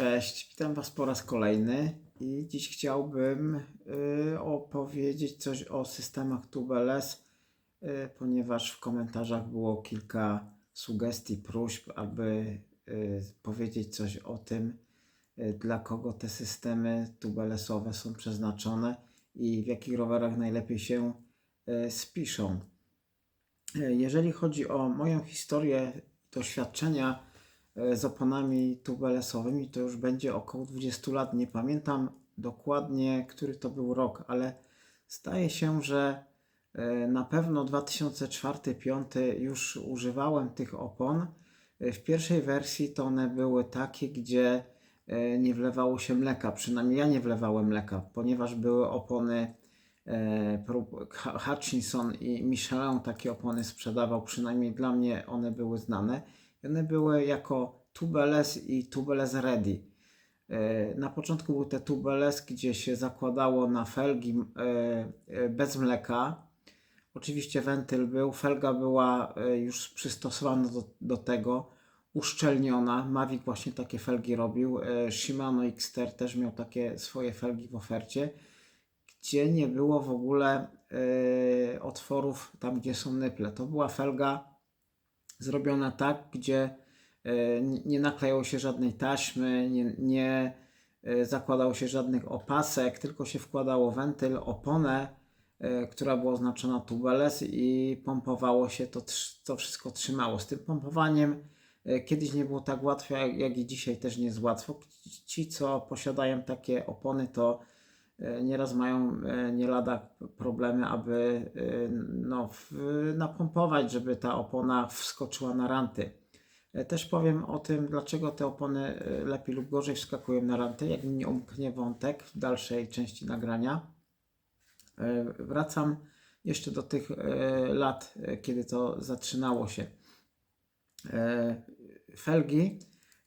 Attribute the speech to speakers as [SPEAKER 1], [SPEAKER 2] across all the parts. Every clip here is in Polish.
[SPEAKER 1] Cześć, witam Was po raz kolejny i dziś chciałbym y, opowiedzieć coś o systemach tubeless, y, ponieważ w komentarzach było kilka sugestii, próśb, aby y, powiedzieć coś o tym, y, dla kogo te systemy tubelessowe są przeznaczone i w jakich rowerach najlepiej się y, spiszą. Y, Jeżeli chodzi o moją historię, doświadczenia z oponami tubelessowymi, to już będzie około 20 lat. Nie pamiętam dokładnie, który to był rok, ale zdaje się, że e, na pewno 2004-2005 już używałem tych opon. E, W pierwszej wersji to one były takie, gdzie e, nie wlewało się mleka, przynajmniej ja nie wlewałem mleka, ponieważ były opony e, Hutchinson i Michelin takie opony sprzedawał, przynajmniej dla mnie one były znane. One były jako tubeless i tubeless ready. E, Na początku były te tubeless, gdzie się zakładało na felgi e, e, bez mleka. Oczywiście wentyl był, felga była już przystosowana do, do tego, uszczelniona. Mavic właśnie takie felgi robił. Shimano Xter też miał takie swoje felgi w ofercie gdzie nie było w ogóle otworów tam, gdzie są nyple. To była felga zrobiona tak, gdzie nie nie naklejało się żadnej taśmy, nie, nie e, zakładało się żadnych opasek, tylko się wkładało wentyl, oponę, e, która była oznaczona tubeless i pompowało się, to, to wszystko trzymało. Z tym pompowaniem e, kiedyś nie było tak łatwo, jak, i dzisiaj też nie jest łatwo. Ci, co posiadają takie opony, to e, nieraz mają e, nie lada problemy, aby e, no, napompować, żeby ta opona wskoczyła na ranty. E, Też powiem o tym, dlaczego te opony e, lepiej lub gorzej wskakują na ranty, jak mi nie umknie wątek w dalszej części nagrania. E, Wracam jeszcze do tych lat, kiedy to zaczynało się. Felgi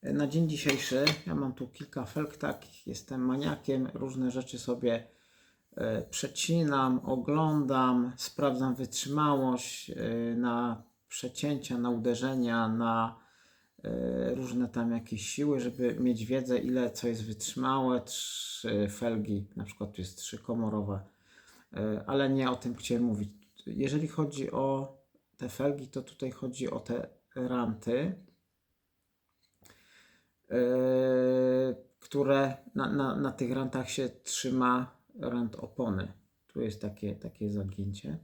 [SPEAKER 1] na dzień dzisiejszy, ja mam tu kilka felg takich, jestem maniakiem, różne rzeczy sobie przecinam, oglądam, sprawdzam wytrzymałość na przecięcia, na uderzenia, na różne tam jakieś siły, żeby mieć wiedzę, ile co jest wytrzymałe. Trzy felgi, na przykład tu jest trzykomorowe, e, ale nie o tym chciałem mówić. Jeżeli chodzi o te felgi, to tutaj chodzi o te ranty, e, które na, na, na tych rantach się trzyma rant opony. Tu jest takie, takie zagięcie.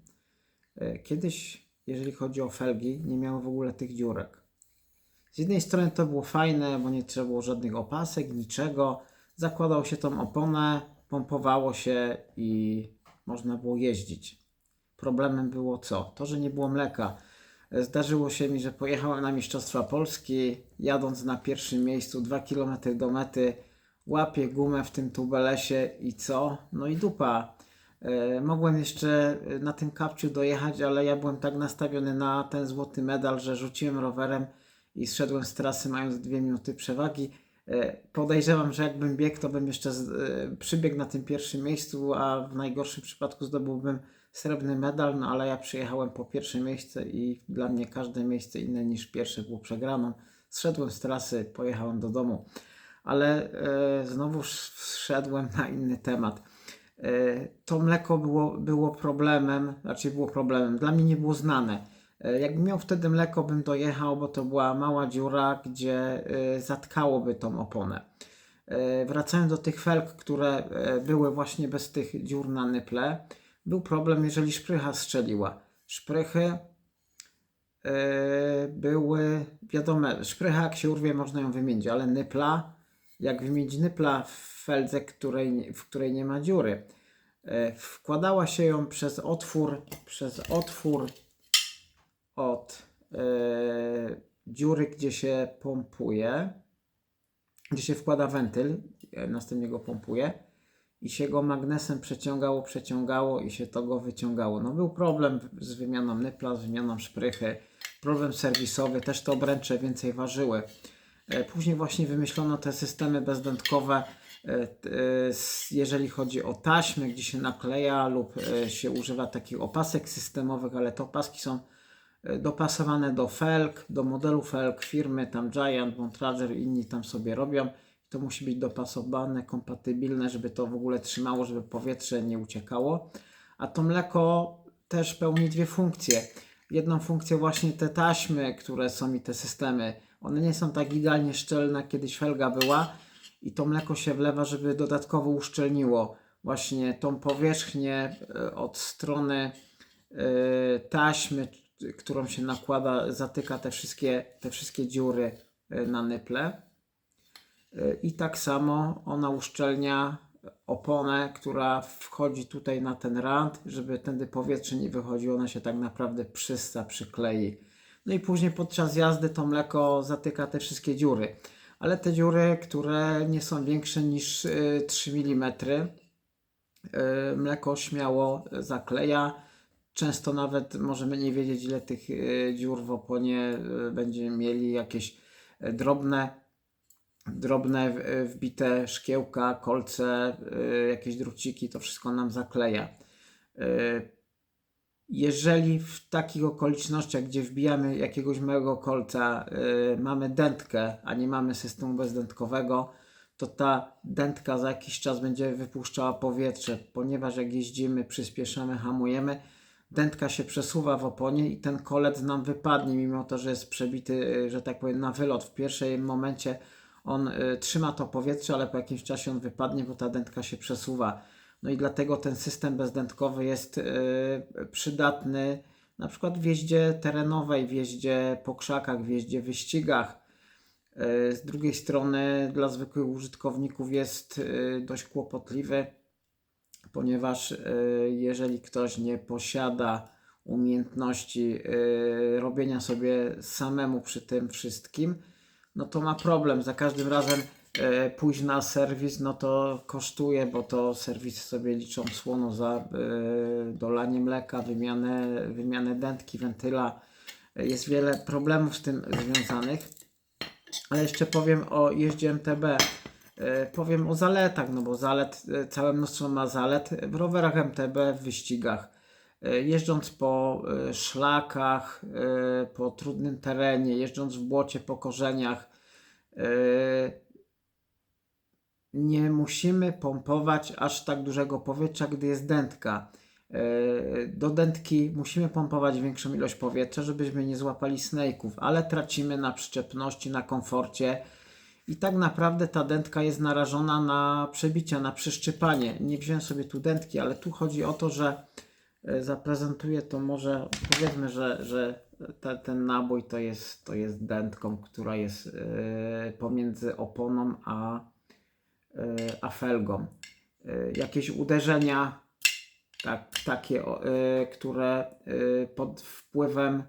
[SPEAKER 1] E, Kiedyś, jeżeli chodzi o felgi, nie miało w ogóle tych dziurek. Z jednej strony to było fajne, bo nie trzeba było żadnych opasek, niczego. Zakładał się tą oponę, pompowało się i można było jeździć. Problemem było co? To, że nie było mleka. Zdarzyło się mi, że pojechałem na Mistrzostwa Polski, jadąc na pierwszym miejscu 2 km do mety, łapię gumę w tym tubelesie i co? No i dupa. E, Mogłem jeszcze na tym kapciu dojechać, ale ja byłem tak nastawiony na ten złoty medal, że rzuciłem rowerem i zszedłem z trasy mając dwie minuty przewagi. E, Podejrzewam, że jakbym biegł, to bym jeszcze z, e, przybiegł na tym pierwszym miejscu, a w najgorszym przypadku zdobyłbym srebrny medal, no ale ja przyjechałem po pierwsze miejsce i dla mnie każde miejsce inne niż pierwsze było przegraną. Zszedłem z trasy, pojechałem do domu, ale e, znowu wszedłem na inny temat. E, to mleko było, było problemem, raczej było problemem, dla mnie nie było znane. E, Jakbym miał wtedy mleko, bym dojechał, bo to była mała dziura, gdzie e, zatkałoby tą oponę. E, Wracając do tych felg, które były właśnie bez tych dziur na nyple, był problem, jeżeli szprycha strzeliła. Szprychy były, wiadomo, szprycha jak się urwie, można ją wymienić, ale nypla, jak wymienić nypla w feldze, której, w której nie ma dziury, wkładała się ją przez otwór, przez otwór od e, dziury, gdzie się pompuje, gdzie się wkłada wentyl, e, następnie go pompuje i się go magnesem przeciągało, przeciągało i się to go wyciągało. No był problem z wymianą nypla, z wymianą szprychy, problem serwisowy, też te obręcze więcej ważyły. E, Później właśnie wymyślono te systemy bezdętkowe, jeżeli chodzi o taśmy, gdzie się nakleja lub się używa takich opasek systemowych, ale te opaski są dopasowane do felg, do modelu felg firmy, tam Giant, Montrager inni tam sobie robią. To musi być dopasowane, kompatybilne, żeby to w ogóle trzymało, żeby powietrze nie uciekało. A to mleko też pełni dwie funkcje. Jedną funkcję właśnie te taśmy, które są i te systemy, one nie są tak idealnie szczelne, kiedyś felga była i to mleko się wlewa, żeby dodatkowo uszczelniło właśnie tą powierzchnię e, od strony e, taśmy, którą się nakłada, zatyka te wszystkie, te wszystkie dziury e, na nyple. E, I tak samo ona uszczelnia oponę, która wchodzi tutaj na ten rand, żeby tędy powietrze nie wychodziło, ona się tak naprawdę przyssa, przyklei. No i później podczas jazdy to mleko zatyka te wszystkie dziury. Ale te dziury, które nie są większe niż y, 3 mm, y, mleko śmiało zakleja. Często nawet możemy nie wiedzieć, ile tych y, dziur w oponie będziemy mieli, jakieś y, drobne drobne w- wbite szkiełka, kolce, jakieś druciki, to wszystko nam zakleja. Jeżeli w takich okolicznościach, gdzie wbijamy jakiegoś małego kolca, mamy dętkę, a nie mamy systemu bezdętkowego, to ta dętka za jakiś czas będzie wypuszczała powietrze, ponieważ jak jeździmy, przyspieszamy, hamujemy, dętka się przesuwa w oponie i ten kolec nam wypadnie, mimo to, że jest przebity, y, że tak powiem, na wylot. W pierwszym momencie on y, trzyma to powietrze, ale po jakimś czasie on wypadnie, bo ta dętka się przesuwa. No i dlatego ten system bezdętkowy jest y, przydatny na przykład w jeździe terenowej, w jeździe po krzakach, w jeździe wyścigach. Z drugiej strony dla zwykłych użytkowników jest dość kłopotliwy, ponieważ y, jeżeli ktoś nie posiada umiejętności y, robienia sobie samemu przy tym wszystkim, no to ma problem. Za każdym razem e, pójść na serwis, no to kosztuje, bo to serwisy sobie liczą słono za e, dolanie mleka, wymianę, wymianę dętki, wentyla. E, Jest wiele problemów z tym związanych. Ale jeszcze powiem o jeździe MTB. E, Powiem o zaletach, no bo zalet, e, całe mnóstwo ma zalet w rowerach MTB, w wyścigach. E, Jeżdżąc po szlakach, po trudnym terenie, jeżdżąc w błocie, po korzeniach, nie musimy pompować aż tak dużego powietrza, gdy jest dętka. Do dętki musimy pompować większą ilość powietrza, żebyśmy nie złapali snake'ów, ale tracimy na przyczepności, na komforcie. I tak naprawdę ta dętka jest narażona na przebicia, na przyszczypanie. Nie wziąłem sobie tu dętki, ale tu chodzi o to, że e, zaprezentuję to może, powiedzmy, że, że te, ten nabój to jest, to jest dętką, która jest e, pomiędzy oponą a, e, a felgą. E, jakieś uderzenia, tak, takie, e, które e, pod wpływem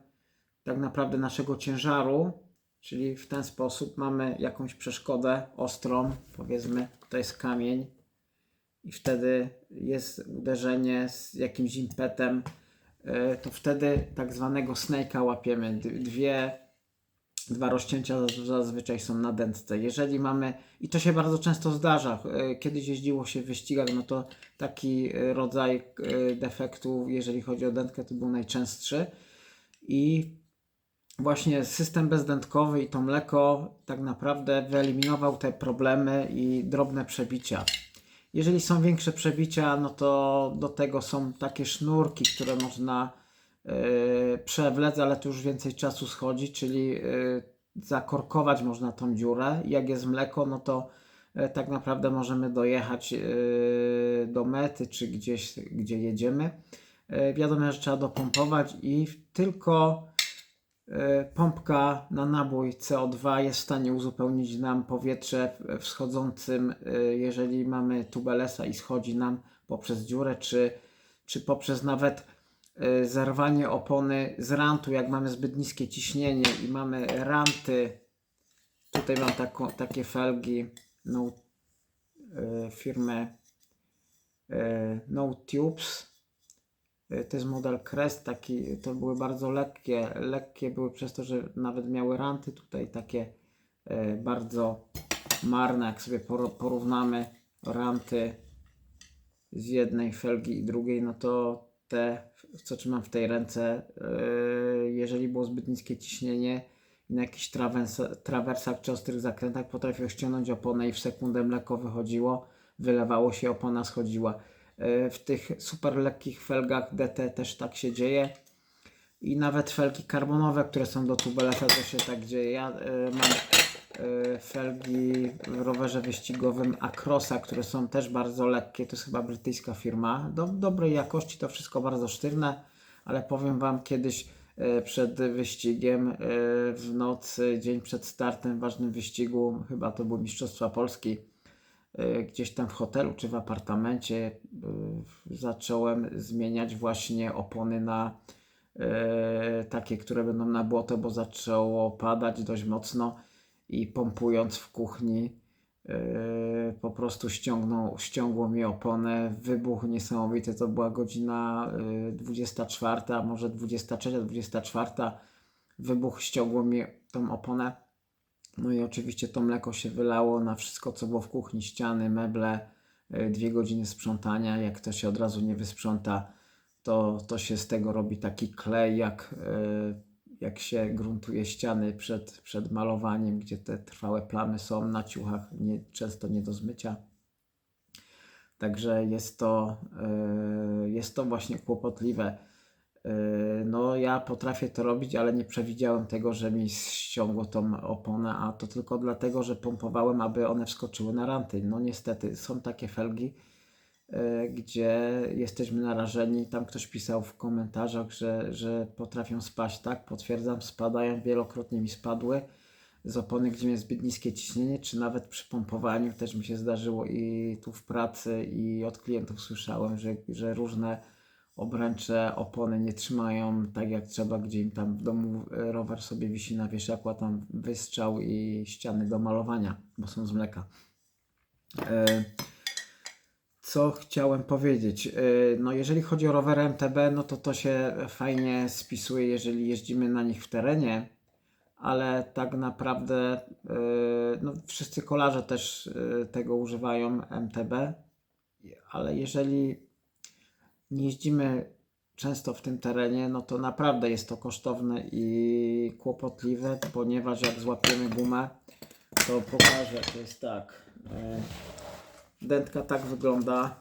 [SPEAKER 1] tak naprawdę naszego ciężaru, czyli w ten sposób mamy jakąś przeszkodę ostrą, powiedzmy, to jest kamień i wtedy jest uderzenie z jakimś impetem, e, to wtedy tak zwanego snake'a łapiemy. Dwie, dwa rozcięcia zaz- zazwyczaj są na dętce. Jeżeli mamy, i to się bardzo często zdarza, e, kiedyś jeździło się w wyścigach, no to taki e, rodzaj defektu, jeżeli chodzi o dętkę, to był najczęstszy. I właśnie system bezdętkowy i to mleko tak naprawdę wyeliminował te problemy i drobne przebicia. Jeżeli są większe przebicia, no to do tego są takie sznurki, które można yy, przewlec, ale to już więcej czasu schodzi, czyli yy, zakorkować można tą dziurę. Jak jest mleko, no to yy, tak naprawdę możemy dojechać yy, do mety, czy gdzieś, gdzie jedziemy. Yy, wiadomo, że trzeba dopompować i tylko pompka na nabój CO2 jest w stanie uzupełnić nam powietrze wschodzącym, e, jeżeli mamy tubelesa i schodzi nam poprzez dziurę, czy, czy poprzez nawet e, zerwanie opony z rantu, jak mamy zbyt niskie ciśnienie i mamy ranty. Tutaj mam takie felgi no, e, firmy e, No Tubes. Y, To jest model Crest, taki, to były bardzo lekkie, lekkie były przez to, że nawet miały ranty tutaj takie e, bardzo marne, jak sobie porównamy ranty z jednej felgi i drugiej, no to te, co trzymam w tej ręce, e, jeżeli było zbyt niskie ciśnienie na jakichś trawers- trawersach czy ostrych zakrętach potrafił ściągnąć oponę i w sekundę mleko wychodziło, wylewało się, opona schodziła. E, W tych super lekkich felgach DT też tak się dzieje. I nawet felgi karbonowe, które są do tubelesa, to się tak dzieje. Ja e, mam e, felgi w rowerze wyścigowym Acrosa, które są też bardzo lekkie. To jest chyba brytyjska firma. Do dobrej jakości, to wszystko bardzo sztywne, ale powiem Wam kiedyś przed wyścigiem w nocy, dzień przed startem w ważnym wyścigu, chyba to były Mistrzostwa Polski, gdzieś tam w hotelu czy w apartamencie e, zacząłem zmieniać właśnie opony na e, takie, które będą na błoto, bo zaczęło padać dość mocno i pompując w kuchni e, po prostu ściągnął, ściągło mi oponę, wybuch niesamowity, to była godzina e, 24, a może 23, 24, wybuch ściągło mi tą oponę, no i oczywiście to mleko się wylało na wszystko, co było w kuchni, ściany, meble, e, dwie godziny sprzątania, jak to się od razu nie wysprząta, to, to się z tego robi taki klej, jak, e, jak się gruntuje ściany przed, przed malowaniem, gdzie te trwałe plamy są na ciuchach, nie, często nie do zmycia. Także jest to, e, jest to właśnie kłopotliwe. E, No, ja potrafię to robić, ale nie przewidziałem tego, że mi ściągło tą oponę, a to tylko dlatego, że pompowałem, aby one wskoczyły na ranty. No, niestety, są takie felgi, e, gdzie jesteśmy narażeni. Tam ktoś pisał w komentarzach, że, że potrafią spaść, tak? Potwierdzam, spadają, wielokrotnie mi spadły z opony, gdzie jest zbyt niskie ciśnienie, czy nawet przy pompowaniu też mi się zdarzyło i tu w pracy i od klientów słyszałem, że, że różne obręcze opony nie trzymają tak jak trzeba, gdzie im tam w domu e, rower sobie wisi na wieszaku, a tam wystrzał i ściany do malowania, bo są z mleka. E, co chciałem powiedzieć? E, No, jeżeli chodzi o rowery MTB, no to to się fajnie spisuje, jeżeli jeździmy na nich w terenie, ale tak naprawdę no, wszyscy kolarze też tego używają MTB, ale jeżeli nie jeździmy często w tym terenie, no to naprawdę jest to kosztowne i kłopotliwe, ponieważ jak złapiemy gumę, to pokażę, to jest tak. e, Dętka tak wygląda.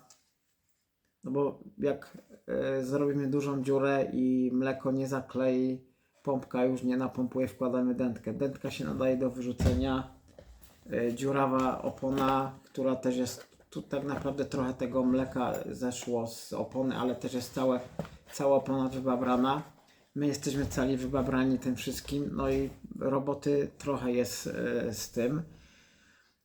[SPEAKER 1] No bo jak e, zrobimy dużą dziurę i mleko nie zaklei, pompka już nie napompuje, wkładamy dętkę. Dętka się nadaje do wyrzucenia. E, dziurawa opona, która też jest, tu tak naprawdę trochę tego mleka zeszło z opony, ale też jest całe, cała opona wybabrana. My jesteśmy cali wybabrani tym wszystkim, no i roboty trochę jest e, z tym.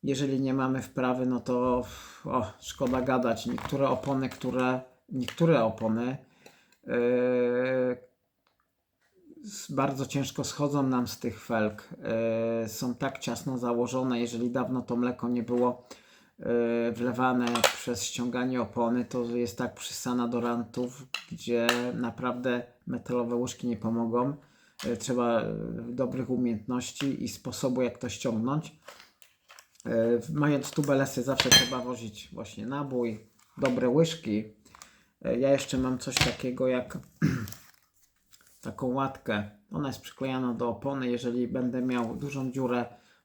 [SPEAKER 1] Jeżeli nie mamy wprawy, no to o, szkoda gadać. Niektóre opony, które, niektóre opony yy, bardzo ciężko schodzą nam z tych felg. Yy, są tak ciasno założone, jeżeli dawno to mleko nie było wlewane przez ściąganie opony, to jest tak przysana do rantów, gdzie naprawdę metalowe łyżki nie pomogą. Yy, trzeba yy, dobrych umiejętności i sposobu, jak to ściągnąć. E, Mając tubelesy zawsze trzeba wozić właśnie nabój, dobre łyżki. E, Ja jeszcze mam coś takiego jak taką łatkę. Ona jest przyklejana do opony. Jeżeli będę miał dużą dziurę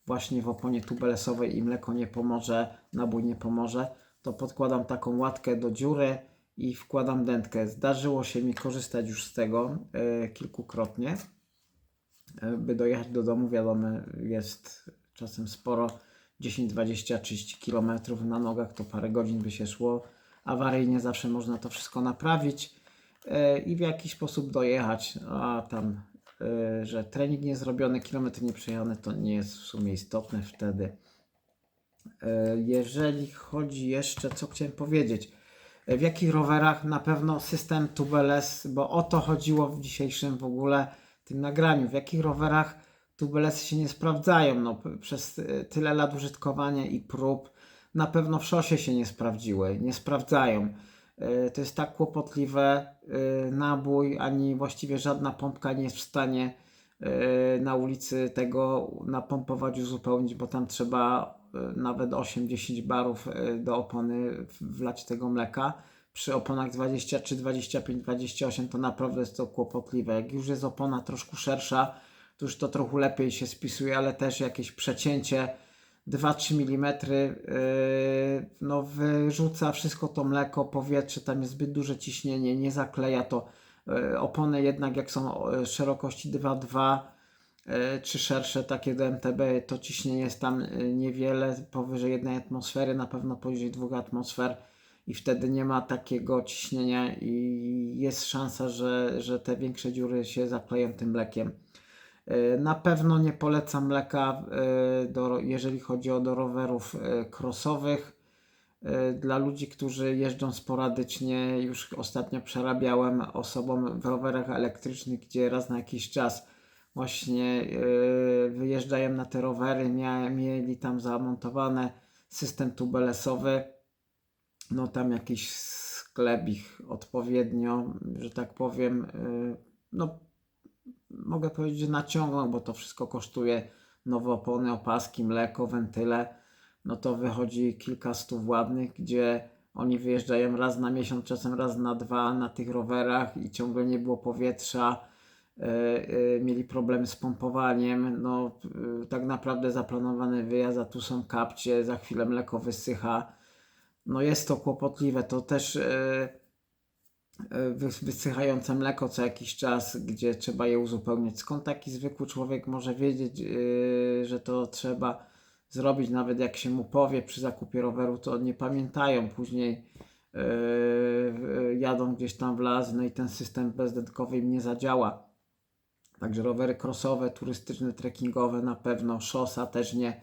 [SPEAKER 1] właśnie w oponie tubelesowej i mleko nie pomoże, nabój nie pomoże, to podkładam taką łatkę do dziury i wkładam dętkę. Zdarzyło się mi korzystać już z tego e, kilkukrotnie. E, by dojechać do domu, wiadomo, jest czasem sporo 10, 20, 30 km na nogach, to parę godzin by się szło. Awaryjnie zawsze można to wszystko naprawić e, i w jakiś sposób dojechać. A tam, że trening nie zrobiony, kilometr nie to nie jest w sumie istotne wtedy. E, Jeżeli chodzi jeszcze, co chciałem powiedzieć, e, w jakich rowerach na pewno system tubeless, bo o to chodziło w dzisiejszym w ogóle tym nagraniu, w jakich rowerach tubelessy się nie sprawdzają, no przez tyle lat użytkowania i prób, na pewno w szosie się nie sprawdziły, nie sprawdzają. E, To jest tak kłopotliwe, e, nabój, ani właściwie żadna pompka nie jest w stanie e, na ulicy tego napompować, uzupełnić, bo tam trzeba nawet 8-10 barów do opony wlać tego mleka. Przy oponach 23, 25, 28 to naprawdę jest to kłopotliwe. Jak już jest opona troszkę szersza, to już to trochę lepiej się spisuje, ale też jakieś przecięcie 2-3 mm yy, no wyrzuca wszystko to mleko, powietrze, tam jest zbyt duże ciśnienie, nie zakleja to. Yy, opony jednak jak są yy, szerokości 2,2 yy, czy szersze takie do MTB, to ciśnienie jest tam niewiele, powyżej 1 atmosfery, na pewno powyżej 2 atmosfer i wtedy nie ma takiego ciśnienia i jest szansa, że, że te większe dziury się zakleją tym mlekiem. Yy, Na pewno nie polecam mleka, yy, do, jeżeli chodzi o do rowerów crossowych. Yy, Dla ludzi, którzy jeżdżą sporadycznie, już ostatnio przerabiałem osobom w rowerach elektrycznych, gdzie raz na jakiś czas właśnie wyjeżdżają na te rowery, mieli tam zamontowany system tubelesowy, no tam jakiś sklep ich odpowiednio, że tak powiem, no mogę powiedzieć, że naciągnął, bo to wszystko kosztuje nowe opony, opaski, mleko, wentyle, no to wychodzi kilka stów ładnych, gdzie oni wyjeżdżają raz na miesiąc, czasem raz na dwa na tych rowerach i ciągle nie było powietrza, yy, yy, mieli problemy z pompowaniem, no yy, tak naprawdę zaplanowany wyjazd, a tu są kapcie, za chwilę mleko wysycha, no jest to kłopotliwe, to też wysychające mleko co jakiś czas, gdzie trzeba je uzupełniać. Skąd taki zwykły człowiek może wiedzieć, yy, że to trzeba zrobić, nawet jak się mu powie przy zakupie roweru, to nie pamiętają później. yy, jadą gdzieś tam w las, no i ten system bezdetkowy im nie zadziała. Także rowery crossowe, turystyczne, trekkingowe na pewno, szosa też nie.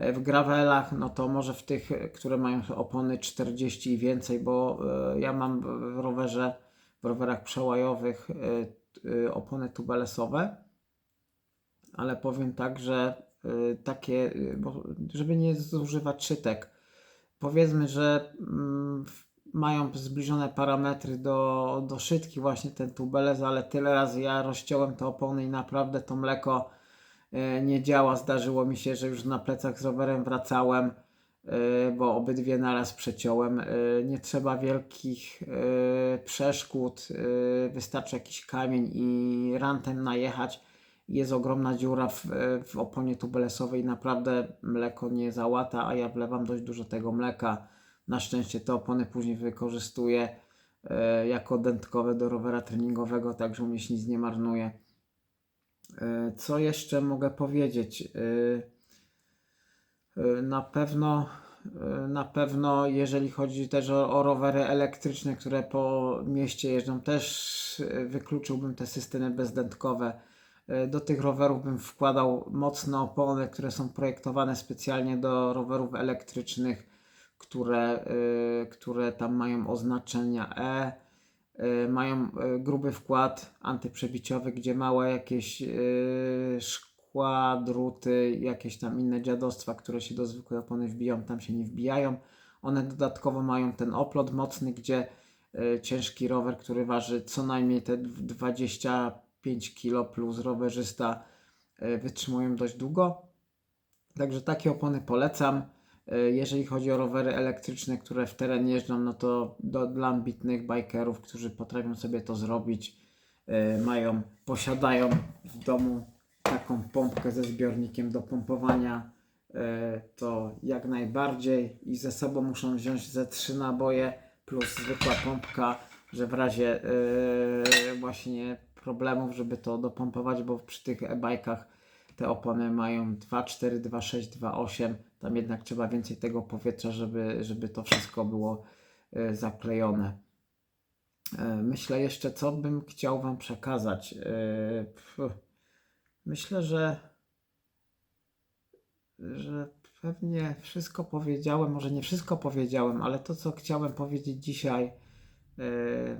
[SPEAKER 1] E, W gravelach, no to może w tych, które mają opony 40 i więcej, bo e, ja mam w rowerze, w rowerach przełajowych e, opony tubelesowe, ale powiem tak, że takie, żeby nie zużywać szytek, powiedzmy, że mm, mają zbliżone parametry do, do szytki właśnie ten tubelez, ale tyle razy ja rozciąłem te opony i naprawdę to mleko nie działa. Zdarzyło mi się, że już na plecach z rowerem wracałem, e, bo obydwie naraz przeciąłem. E, Nie trzeba wielkich e, przeszkód, e, wystarczy jakiś kamień i rantem najechać. Jest ogromna dziura w, w oponie tubelesowej, naprawdę mleko nie załata, a ja wlewam dość dużo tego mleka. Na szczęście te opony później wykorzystuję e, jako dętkowe do rowera treningowego, także u mnie się nic nie marnuje. E, Co jeszcze mogę powiedzieć? E, e, Na pewno, na pewno, jeżeli chodzi też o, o rowery elektryczne, które po mieście jeżdżą, też wykluczyłbym te systemy bezdętkowe. Do tych rowerów bym wkładał mocne opony, które są projektowane specjalnie do rowerów elektrycznych, które, które tam mają oznaczenia E mają y, gruby wkład antyprzebiciowy, gdzie małe jakieś y, szkła, druty, jakieś tam inne dziadostwa, które się do zwykłej opony wbiją, tam się nie wbijają. One dodatkowo mają ten oplot mocny, gdzie ciężki rower, który waży co najmniej te 25 kg plus rowerzysta wytrzymują dość długo. Także takie opony polecam. E, Jeżeli chodzi o rowery elektryczne, które w teren jeżdżą, no to do, dla ambitnych bikerów, którzy potrafią sobie to zrobić, e, mają, posiadają w domu taką pompkę ze zbiornikiem do pompowania, e, to jak najbardziej i ze sobą muszą wziąć ze trzy naboje plus zwykła pompka, że w razie właśnie problemów, żeby to dopompować, bo przy tych e-bikach te opony mają 2,4, 2,6, 2,8. Tam jednak trzeba więcej tego powietrza, żeby, żeby to wszystko było e, zaklejone. E, Myślę jeszcze, co bym chciał Wam przekazać. E, Myślę, że, że pewnie wszystko powiedziałem. Może nie wszystko powiedziałem, ale to, co chciałem powiedzieć dzisiaj,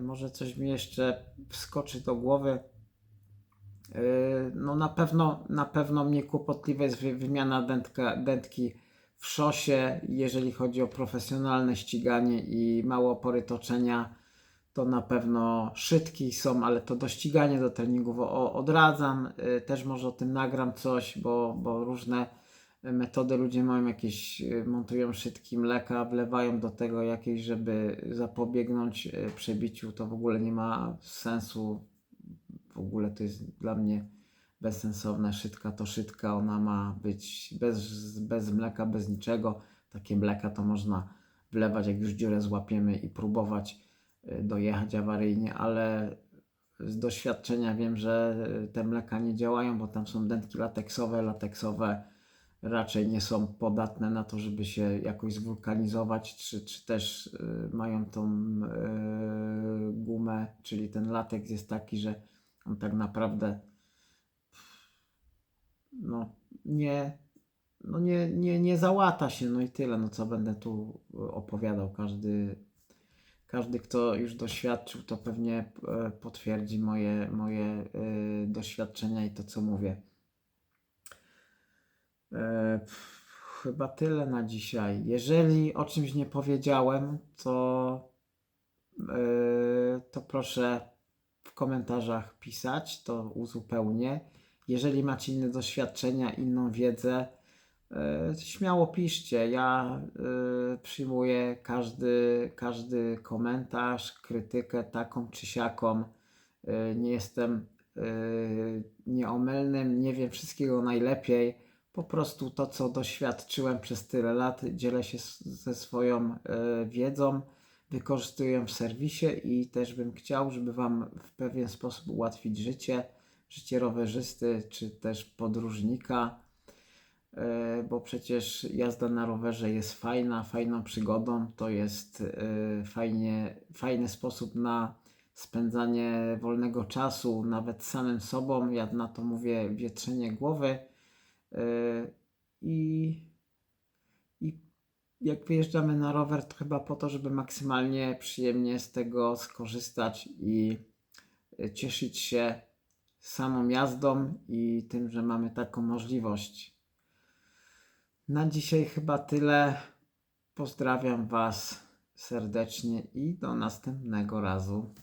[SPEAKER 1] może coś mi jeszcze wskoczy do głowy. No na pewno, na pewno mnie kłopotliwa jest wy- wymiana dętka, dętki w szosie, jeżeli chodzi o profesjonalne ściganie i małe opory toczenia, to na pewno szytki są, ale to do ścigania, do treningów o, odradzam. Yy, Też może o tym nagram coś, bo, bo różne metody ludzie mają jakieś, yy, montują szytki mleka, wlewają do tego jakieś, żeby zapobiegnąć yy, przebiciu, to w ogóle nie ma sensu w ogóle to jest dla mnie bezsensowne. Szytka to szytka, ona ma być bez, bez mleka, bez niczego. Takie mleka to można wlewać, jak już dziurę złapiemy i próbować y, dojechać awaryjnie, ale z doświadczenia wiem, że y, te mleka nie działają, bo tam są dętki lateksowe. Lateksowe raczej nie są podatne na to, żeby się jakoś zwulkanizować, czy, czy też y, mają tą y, gumę, czyli ten lateks jest taki, że on tak naprawdę no, nie, no nie, nie, nie załata się, no i tyle, no co będę tu opowiadał. Każdy, każdy kto już doświadczył, to pewnie e, potwierdzi moje, moje e, doświadczenia i to, co mówię. E, Chyba tyle na dzisiaj. Jeżeli o czymś nie powiedziałem, to, e, to proszę w komentarzach pisać, to uzupełnię. Jeżeli macie inne doświadczenia, inną wiedzę, e, śmiało piszcie. Ja e, przyjmuję każdy, każdy komentarz, krytykę taką czy siaką. E, Nie jestem nieomylnym, nie wiem wszystkiego najlepiej. Po prostu to, co doświadczyłem przez tyle lat, dzielę się ze swoją wiedzą, wykorzystuję w serwisie i też bym chciał, żeby Wam w pewien sposób ułatwić życie, życie rowerzysty czy też podróżnika, e, bo przecież jazda na rowerze jest fajna, fajną przygodą, to jest e, fajnie, fajny sposób na spędzanie wolnego czasu, nawet samym sobą. Ja na to mówię wietrzenie głowy. Yy, I, jak wyjeżdżamy na rower, to chyba po to, żeby maksymalnie przyjemnie z tego skorzystać i cieszyć się samą jazdą i tym, że mamy taką możliwość. Na dzisiaj chyba tyle. Pozdrawiam Was serdecznie i do następnego razu.